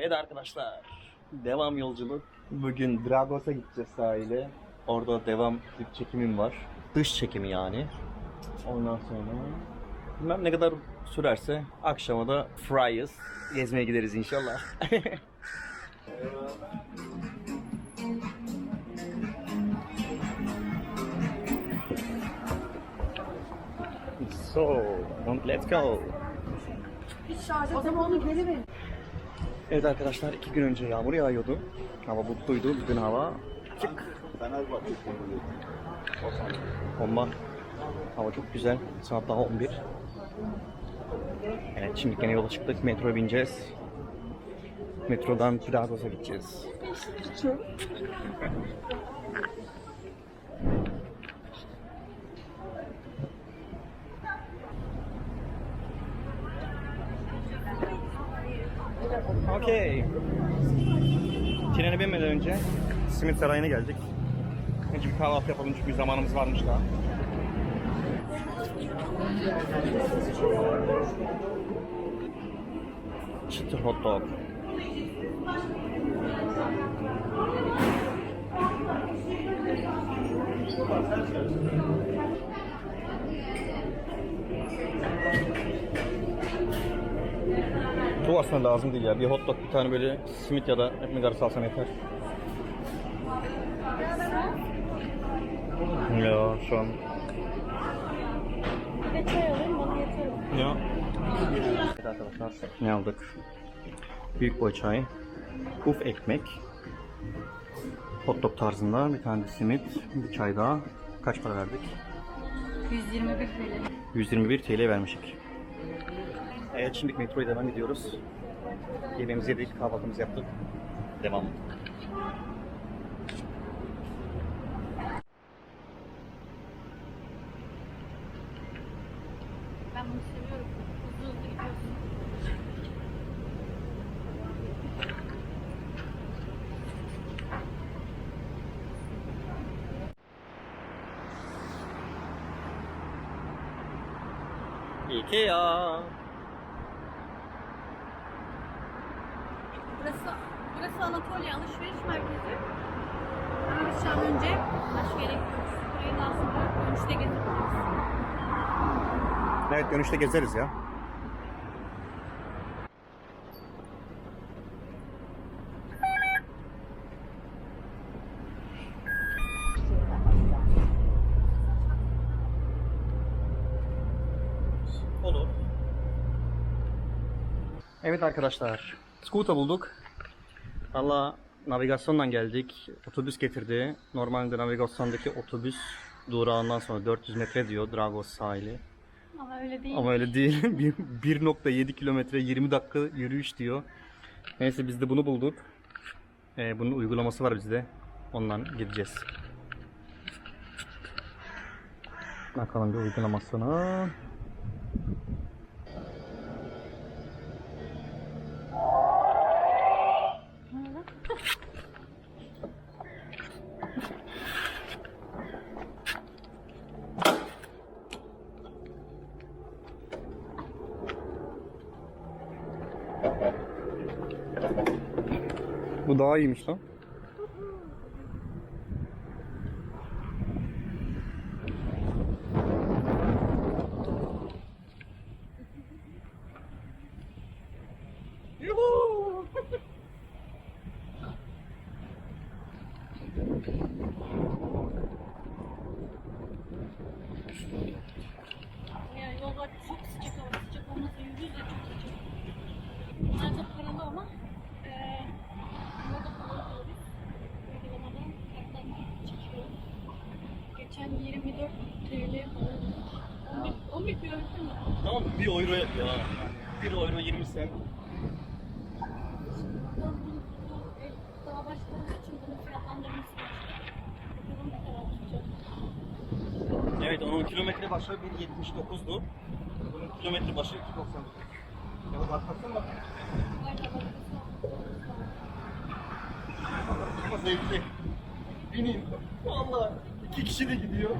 Evet arkadaşlar. Devam yolculuk. Bugün Dragos'a gideceğiz sahile. Orada devam bir çekimim var. Dış çekimi yani. Ondan sonra bilmem ne kadar sürerse akşama da Fryers gezmeye gideriz inşallah. so, let's go. O zaman onu geri verin. Evet arkadaşlar iki gün önce yağmur yağıyordu. Hava butluydu. Bugün hava açık. Bomba. Hava çok güzel. Saat daha 11. Evet şimdi gene yola çıktık. Metroya bineceğiz. Metrodan Dragos'a gideceğiz. Okey. Trene binmeden önce Simit Sarayı'na geldik. Önce bir kahvaltı yapalım çünkü zamanımız varmış daha. Çıtır hot dog. Bu aslında lazım değil ya. Bir hot dog, bir tane böyle simit ya da ekmek arası alsam yeter. Ya şu an. Bir de çay alayım bana yeter. Ya. Evet arkadaşlar ne aldık? Büyük boy çay, uf ekmek, hot dog tarzında bir tane de simit, bir çay daha. Kaç para verdik? 121 TL. 121 TL vermişik. Evet şimdi metroya devam gidiyoruz. Yemeğimizi yedik, kahvaltımızı yaptık. Devam. Ikea. Burası, burası Anatolia alışveriş merkezi. Ama biz şu an önce başka yere gidiyoruz. Burayı daha sonra dönüşte getireceğiz. Evet dönüşte gezeriz ya. Evet arkadaşlar. Scooter bulduk. Valla navigasyondan geldik. Otobüs getirdi. Normalde navigasyondaki otobüs durağından sonra 400 metre diyor Dragos sahili. Ama öyle değil. Ama öyle değil. Bir- 1.7 kilometre 20 dakika yürüyüş diyor. Neyse biz de bunu bulduk. Ee, bunun uygulaması var bizde. Ondan gideceğiz. Bakalım bir uygulamasına. İyiymiş lan. Yuhuu! Yani yollar çok sıcak hava. Sıcak olmasa yürürüz de çok sıcak. Bunlar da paralı ama eee burada paralı biz. Uygulamadan karttan çekiyoruz. Geçen 24 TL falan. 11, 11 TL mi? Tamam 1 euro yapıyor ha. 1 euro 20 sen. Daha için fiyatlandırması. Bakalım ne kadar tutacak. Evet onun kilometre başı 1.79'du. Bunun kilometre başı 2.99. Ya bak baksana bak. Ama zevkli. Binin. Vallahi iki kişi de gidiyor.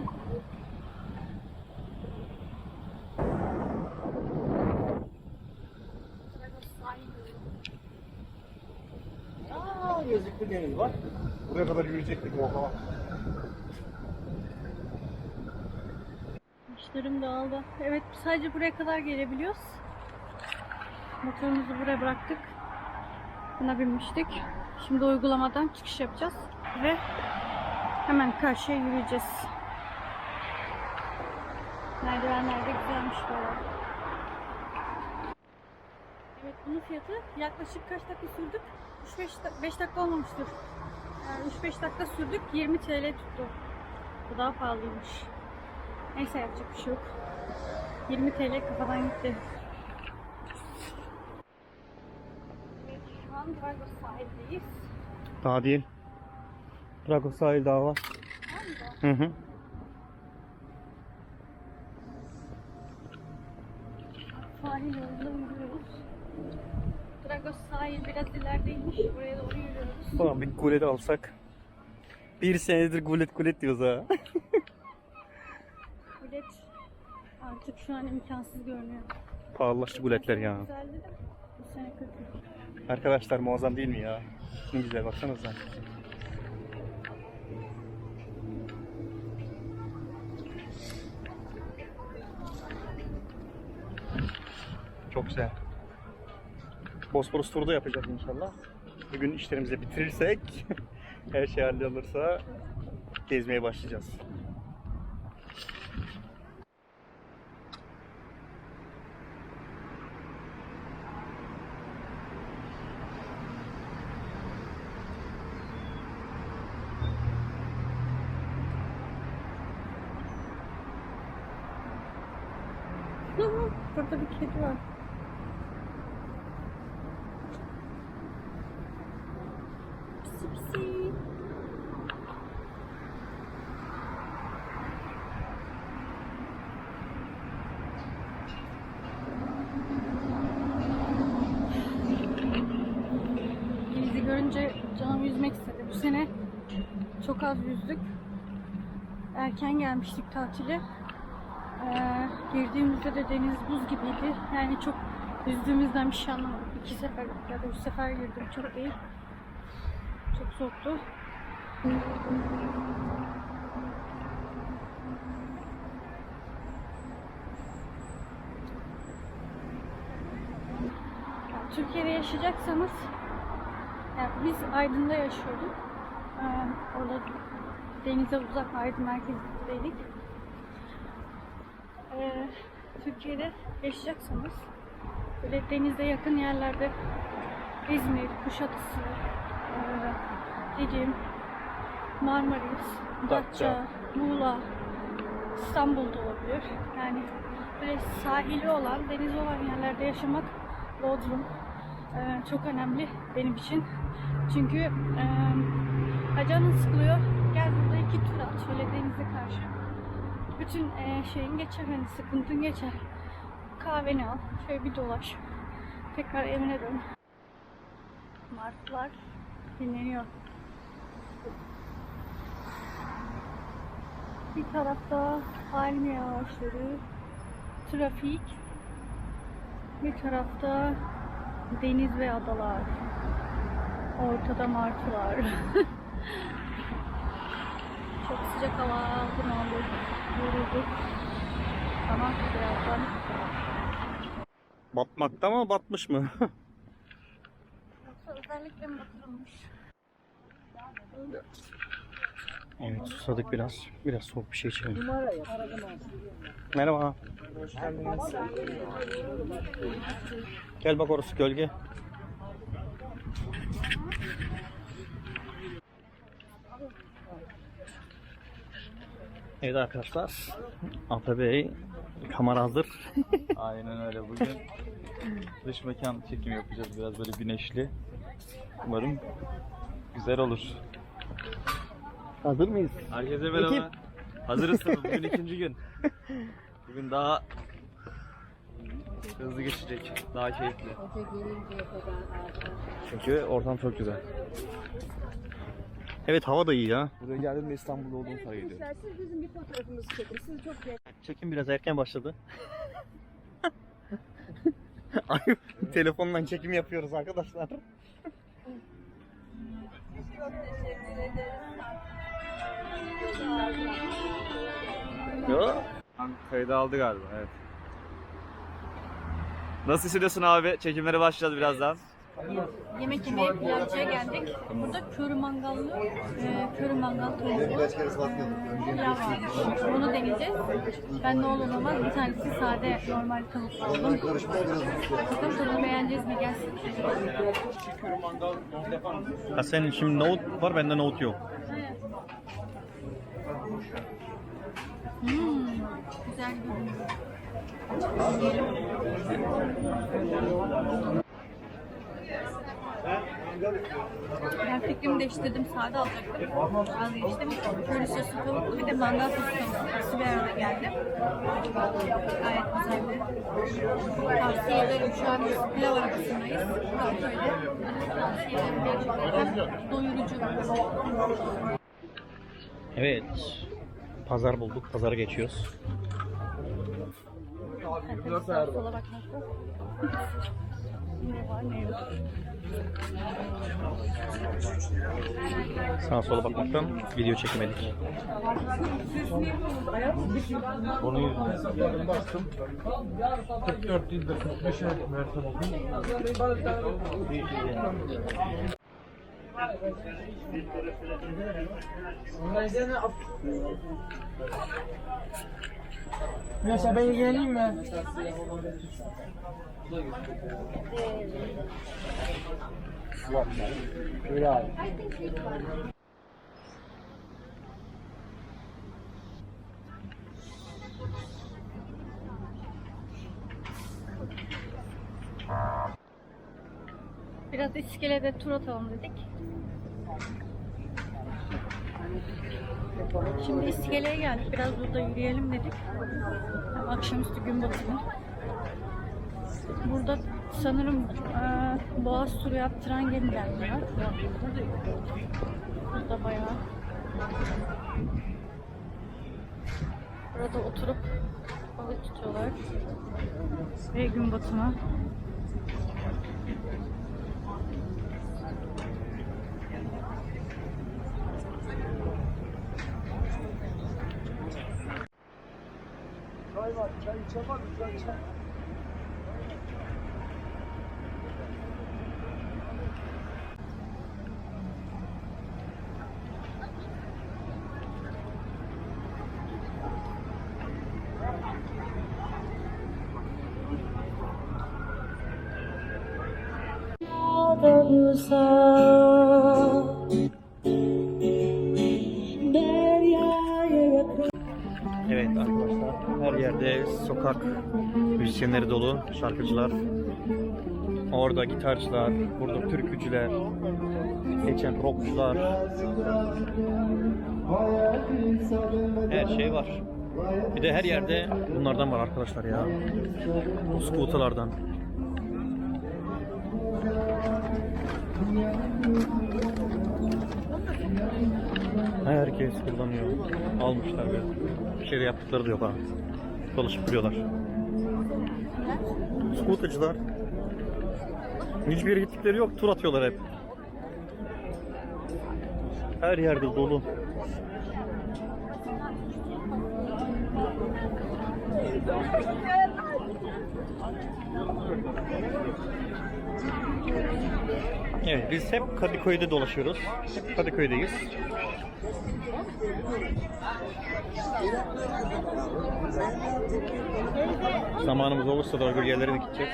Sahil Özlük'te deniz var. Buraya kadar yürüyecektik oha. İşlerim dağıldı. Evet sadece buraya kadar gelebiliyoruz. Motorumuzu buraya bıraktık. Buna binmiştik. Şimdi uygulamadan çıkış yapacağız. Ve hemen karşıya yürüyeceğiz. Merdivenler de güzelmiş böyle. Evet bunun fiyatı yaklaşık kaç dakika sürdük? 3-5 5 dakika olmamıştır. Yani 3-5 dakika sürdük 20 TL tuttu. Bu daha pahalıymış. Neyse yapacak bir şey yok. 20 TL kafadan gitti. Evet, şu an Dragos sahildeyiz. Daha değil. Drago sahil daha var. Hı hı. Sahil yolunda yürüyoruz. Dragos sahil biraz ilerideymiş. Buraya doğru yürüyoruz. Ulan bir gulet alsak. Bir senedir gulet gulet diyoruz ha. Bilet artık şu an imkansız görünüyor. Pahalılaştı guletler ya. Güzeldi de bu sene kötü. Arkadaşlar muazzam değil mi ya? Ne güzel baksanıza. Çok güzel. Bosporus turu da yapacağız inşallah. Bugün işlerimizi bitirirsek, her şey hallolursa gezmeye başlayacağız. Burada bir kedi var. Görünce canım yüzmek istedi. Bu sene çok az yüzdük. Erken gelmiştik tatile. Ee, girdiğimizde de deniz buz gibiydi. Yani çok yüzdüğümüzden bir şey anlamadım. İki sefer ya da üç sefer girdim. Çok değil. Çok soğuktu. Türkiye'de yaşayacaksanız yani biz Aydın'da yaşıyorduk. Ee, orada denize uzak Aydın merkezdeydik. Ee, Türkiye'de yaşayacaksanız böyle denize yakın yerlerde İzmir, Kuşadası, ee, Didim, Marmaris, Datça. Muğla, İstanbul'da olabilir. Yani böyle sahili olan, denizi olan yerlerde yaşamak Bodrum ee, çok önemli benim için. Çünkü ha canın sıkılıyor. Gel burada iki tur at şöyle denize karşı bütün e, şeyin geçer hani sıkıntın geçer. Kahveni al, şöyle bir dolaş. Tekrar evine dön. Martılar dinleniyor. Bir tarafta palmiye ağaçları, trafik. Bir tarafta deniz ve adalar. Ortada martılar. Çok sıcak hava, bunaldık, yorulduk. Ama birazdan Batmakta mı batmış mı? yoksa özellikle mi batırılmış? evet susadık biraz. Biraz soğuk bir şey içelim. Merhaba. Gel bak orası gölge. Evet arkadaşlar. Ata Bey kamera hazır. Aynen öyle. Bugün dış mekan çekim yapacağız. Biraz böyle güneşli. Umarım güzel olur. Hazır mıyız? Herkese merhaba. Hazırız tabii. Bugün ikinci gün. Bugün daha hızlı geçecek. Daha keyifli. Çünkü ortam çok güzel. Evet hava da iyi ya. Buraya geldiğimde İstanbul'da olduğum fark ediyor. Siz bizim bir fotoğrafımızı çekin. Siz çok Çekim biraz erken başladı. Ay telefondan çekim yapıyoruz arkadaşlar. Yo. Kaydı aldı galiba evet. Nasıl hissediyorsun abi? Çekimlere başlayacağız birazdan. Yemek yemeye pilavcıya geldik. Burada körü mangallı, e, körü mangal tavuklu e, pilav varmış. Bunu deneyeceğiz. Ben ne olur olmaz bir tanesi sade normal tavuk aldım. Bakalım tadını beğeneceğiz mi gelsin. Ha senin şimdi nohut var bende nohut yok. Hmm, güzel görünüyor. Ben fikrimi değiştirdim. Sade alacaktım. Vazgeçtim. Köri sosu tavuk bir de mangal sosu tavuk. İkisi bir arada geldi. Gayet güzeldi. Tavsiye ederim. Şu an biz pilav arasındayız. Böyle. Tavsiye ederim. Gerçekten doyurucu. Evet. Pazar bulduk. Pazara geçiyoruz. Sağa sola bakmakta. Ne var ne yok. Sağa sola bakmaktan video çekemedik. Bunu yüzünden. 44 yıldır 45 mertebe oldu. Neyse ben geleyim mi? Biraz iskelede tur atalım dedik. Şimdi iskeleye geldik. Biraz burada yürüyelim dedik. Akşamüstü gün batımı. Burada sanırım eee, boğaz turu yaptıran gemiler var. Burada bayağı. Burada oturup balık tutuyorlar. Ve gün batımı. Evet sokak müzisyenleri dolu, şarkıcılar. Orada gitarcılar, burada türkücüler, geçen rockçular. Her şey var. Bir de her yerde bunlardan var arkadaşlar ya. Scooter'lardan. Herkes kullanıyor. Almışlar böyle. Bir şey de yaptıkları da yok ha. Dolaşıp duruyorlar. Scooter'cılar. Hiçbir gittikleri yok. Tur atıyorlar hep. Her yerde dolu. Evet biz hep Kadıköy'de dolaşıyoruz. Hep Kadıköy'deyiz. Zamanımız olursa da öbür yerlere de gideceğiz.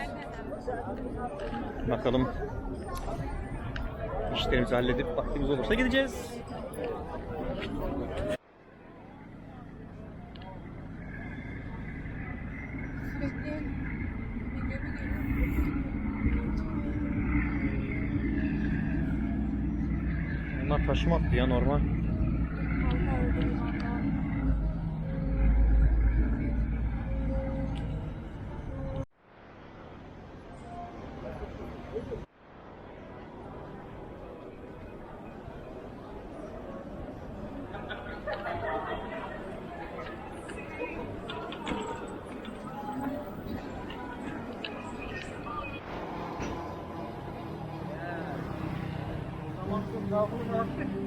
Bakalım. İşlerimizi halledip vaktimiz olursa gideceğiz. Bunlar taşım attı ya normal. Oh, perfect.